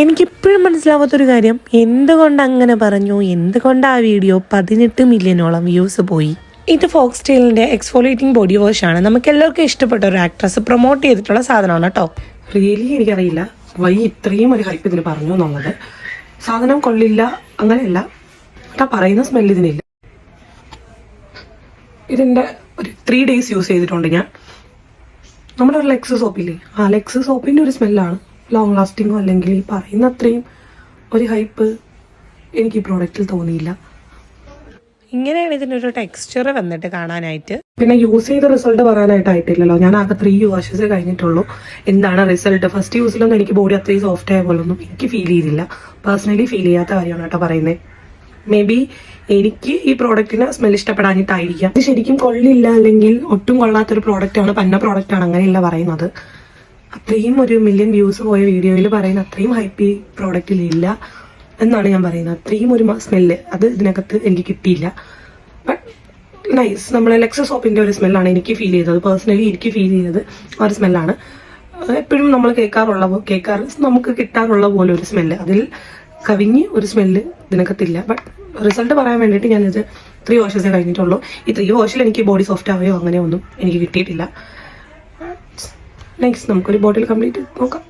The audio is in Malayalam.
എനിക്കിപ്പോഴും മനസ്സിലാവാത്തൊരു കാര്യം. എന്തുകൊണ്ട് അങ്ങനെ പറഞ്ഞു? എന്തുകൊണ്ട് ആ വീഡിയോ പതിനെട്ട് മില്യനോളം വ്യൂസ് പോയി? ഇത് ഫോക്സ് ടെയിലിന്റെ എക്സ്ഫോലേറ്റിംഗ് ബോഡി വാഷ് ആണ്. നമുക്ക് എല്ലാവർക്കും ഇഷ്ടപ്പെട്ട ഒരു ആക്ട്രസ് പ്രൊമോട്ട് ചെയ്തിട്ടുള്ള സാധനമാണ് കേട്ടോ. റിയലി എനിക്കറിയില്ല. വൈ ഇത്രയും ഒരു ഹൈപ്പ് ഇതിന് പറഞ്ഞു എന്നുള്ളത്. സാധനം കൊള്ളില്ല അങ്ങനെയല്ല. ആ പറയുന്ന സ്മെല്ല് ഇതിനില്ല. ഇതിന്റെ ഒരു ത്രീ ഡേയ്സ് യൂസ് ചെയ്തിട്ടുണ്ട് ഞാൻ. നമ്മുടെ ഒരു ലെക്സ് സോപ്പില്ലേ ആ ലെക്സ് സോപ്പിന്റെ ഒരു സ്മെല്ലാണ് ലോങ് ലാസ്റ്റിങ്ങോ അല്ലെങ്കിൽ ഈ പറയുന്ന അത്രയും ഒരു ഹൈപ്പ് എനിക്ക് ഈ പ്രോഡക്റ്റിൽ തോന്നിയില്ല. ഇങ്ങനെയാണ് ഇതിനൊരു ടെക്സ്ചർ വന്നിട്ട് കാണാനായിട്ട്? പിന്നെ യൂസ് ചെയ്ത റിസൾട്ട് പറയാനായിട്ടായിട്ടില്ലല്ലോ. ഞാൻ ആകെ ത്രീ വാഷസ് കഴിഞ്ഞിട്ടുള്ളൂ. എന്താണ് റിസൾട്ട് ഫസ്റ്റ് യൂസിലൊന്നും എനിക്ക് ബോഡി അത്രയും സോഫ്റ്റ് ആയ പോലൊന്നും എനിക്ക് ഫീൽ ചെയ്തില്ല. പേഴ്സണലി ഫീൽ ചെയ്യാത്ത കാര്യമാണ് കേട്ടോ പറയുന്നത് മേ ബി എനിക്ക് ഈ പ്രോഡക്റ്റിന് സ്മെൽ ഇഷ്ടപ്പെടാനായിട്ടായിരിക്കാം ഇത് ശരിക്കും കൊള്ളില്ല അല്ലെങ്കിൽ ഒട്ടും കൊള്ളാത്തൊരു പ്രോഡക്റ്റാണ് ആണ് പന്ന പ്രോഡക്റ്റാണ് ആണ് അങ്ങനെയല്ല പറയുന്നത്. അത്രയും ഒരു മില്യൺ വ്യൂസ് പോയ വീഡിയോയിൽ പറയുന്ന അത്രയും ഹൈപ്പ് പ്രോഡക്റ്റിൽ ഇല്ല എന്നാണ് ഞാൻ പറയുന്നത്. അത്രയും ഒരു സ്മെല്ല് അത് ഇതിനകത്ത് എനിക്ക് കിട്ടിയില്ല. ബട്ട് നൈസ് നമ്മളെ ലെക്സ സോപ്പിന്റെ ഒരു സ്മെല്ലാണ് എനിക്ക് ഫീൽ ചെയ്തത്. പേഴ്സണലി എനിക്ക് ഫീൽ ചെയ്തത് ആ ഒരു സ്മെല്ലാണ് എപ്പോഴും നമ്മൾ കേൾക്കാറുള്ള കേൾക്കാറ് നമുക്ക് കിട്ടാറുള്ള പോലെ ഒരു സ്മെല്ല് അതിൽ കവിഞ്ഞ് ഒരു സ്മെല്ല് ഇതിനകത്തില്ല. ബട്ട് റിസൾട്ട് പറയാൻ വേണ്ടിയിട്ട് ഞാനിത് ത്രീ വാഷസേ കഴിഞ്ഞിട്ടുള്ളൂ. ഈ ത്രീ വാഷിൽ എനിക്ക് ബോഡി സോഫ്റ്റ് ആവുകയോ അങ്ങനെ ഒന്നും എനിക്ക് കിട്ടിയിട്ടില്ല. നെക്സ്റ്റ് നമുക്കൊരു ബോട്ടിൽ കംപ്ലീറ്റ് നോക്കാം.